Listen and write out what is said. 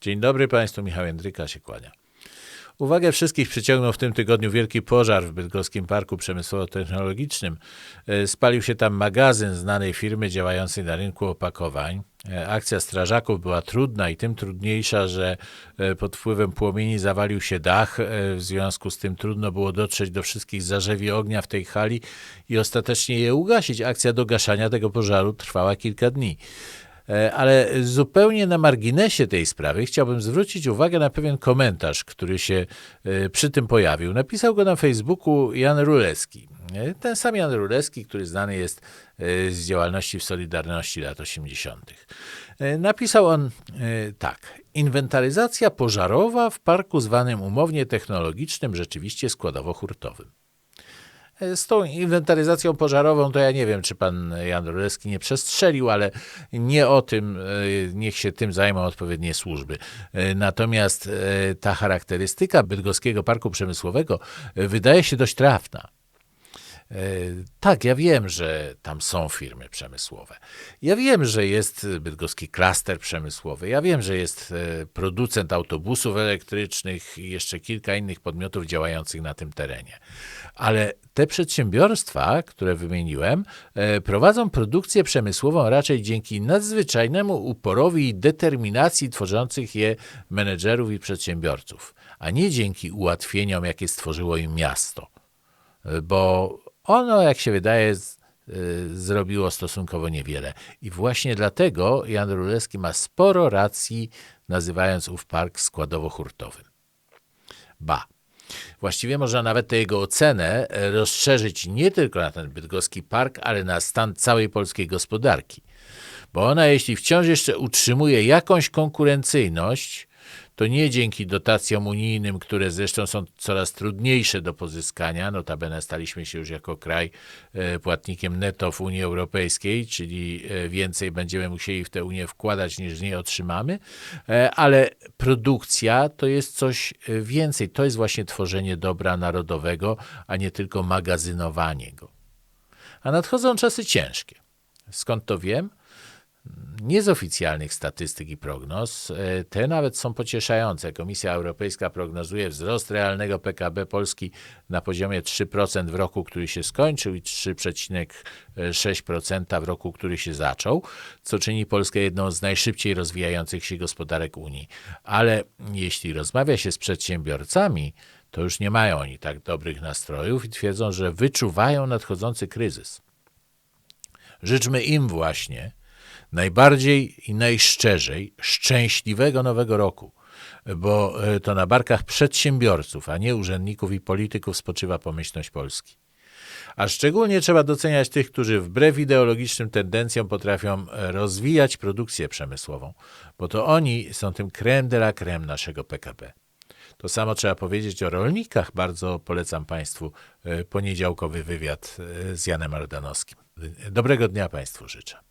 Dzień dobry Państwu, Michał Jędryka się kłania. Uwagę wszystkich przyciągnął w tym tygodniu wielki pożar w Bydgoskim Parku Przemysłowo-Technologicznym. E, Spalił się tam magazyn znanej firmy działającej na rynku opakowań. E, Akcja strażaków była trudna i tym trudniejsza, że e, pod wpływem płomieni zawalił się dach. W związku z tym trudno było dotrzeć do wszystkich zarzewi ognia w tej hali i ostatecznie je ugasić. Akcja do gaszania tego pożaru trwała kilka dni. E, Ale zupełnie na marginesie tej sprawy chciałbym zwrócić uwagę na pewien komentarz, który się e, przy tym pojawił. Napisał go na Facebooku Jan Ruleski. E, Ten sam Jan Ruleski, który znany jest z działalności w Solidarności lat 80. E, Napisał on tak. Inwentaryzacja pożarowa w parku zwanym umownie technologicznym, rzeczywiście składowo-hurtowym. Z tą inwentaryzacją pożarową to ja nie wiem, czy pan Jan Ruleski nie przestrzelił, ale nie o tym, e, niech się tym zajmą odpowiednie służby. E, Natomiast e, ta charakterystyka Bydgoskiego Parku Przemysłowego e, wydaje się dość trafna. E, Tak, ja wiem, że tam są firmy przemysłowe. Ja wiem, że jest bydgoski klaster przemysłowy. Ja wiem, że jest e, producent autobusów elektrycznych i jeszcze kilka innych podmiotów działających na tym terenie. Ale te przedsiębiorstwa, które wymieniłem, e, prowadzą produkcję przemysłową raczej dzięki nadzwyczajnemu uporowi i determinacji tworzących je menedżerów i przedsiębiorców, a nie dzięki ułatwieniom, jakie stworzyło im miasto bo ono, jak się wydaje, z, y, zrobiło stosunkowo niewiele. I właśnie dlatego Jan Ruleski ma sporo racji, nazywając ów park składowo-hurtowym. Ba. Właściwie można nawet tę jego ocenę e, rozszerzyć nie tylko na ten bydgoski park, ale na stan całej polskiej gospodarki. Bo ona, jeśli wciąż jeszcze utrzymuje jakąś konkurencyjność, to nie dzięki dotacjom unijnym, które zresztą są coraz trudniejsze do pozyskania, notabene staliśmy się już jako kraj e, płatnikiem netto w Unii Europejskiej, czyli e, więcej będziemy musieli w tę Unię wkładać niż z niej otrzymamy, e, ale produkcja to jest coś więcej. To jest właśnie tworzenie dobra narodowego, a nie tylko magazynowanie go. A nadchodzą czasy ciężkie. Skąd to wiem? Nie z oficjalnych statystyk i prognoz. E, Te nawet są pocieszające. Komisja Europejska prognozuje wzrost realnego PKB Polski na poziomie 3% w roku, który się skończył i 3,6% w roku, który się zaczął, co czyni Polskę jedną z najszybciej rozwijających się gospodarek Unii. Ale jeśli rozmawia się z przedsiębiorcami, to już nie mają oni tak dobrych nastrojów i twierdzą, że wyczuwają nadchodzący kryzys. Życzmy im właśnie, najbardziej i najszczerzej szczęśliwego nowego roku, bo e, to na barkach przedsiębiorców, a nie urzędników i polityków spoczywa pomyślność Polski. A szczególnie trzeba doceniać tych, którzy wbrew ideologicznym tendencjom potrafią e, rozwijać produkcję przemysłową, bo to oni są tym creme de la creme naszego PKB. To samo trzeba powiedzieć o rolnikach. Bardzo polecam Państwu e, poniedziałkowy wywiad z Janem Ardanowskim. Dobrego dnia Państwu życzę.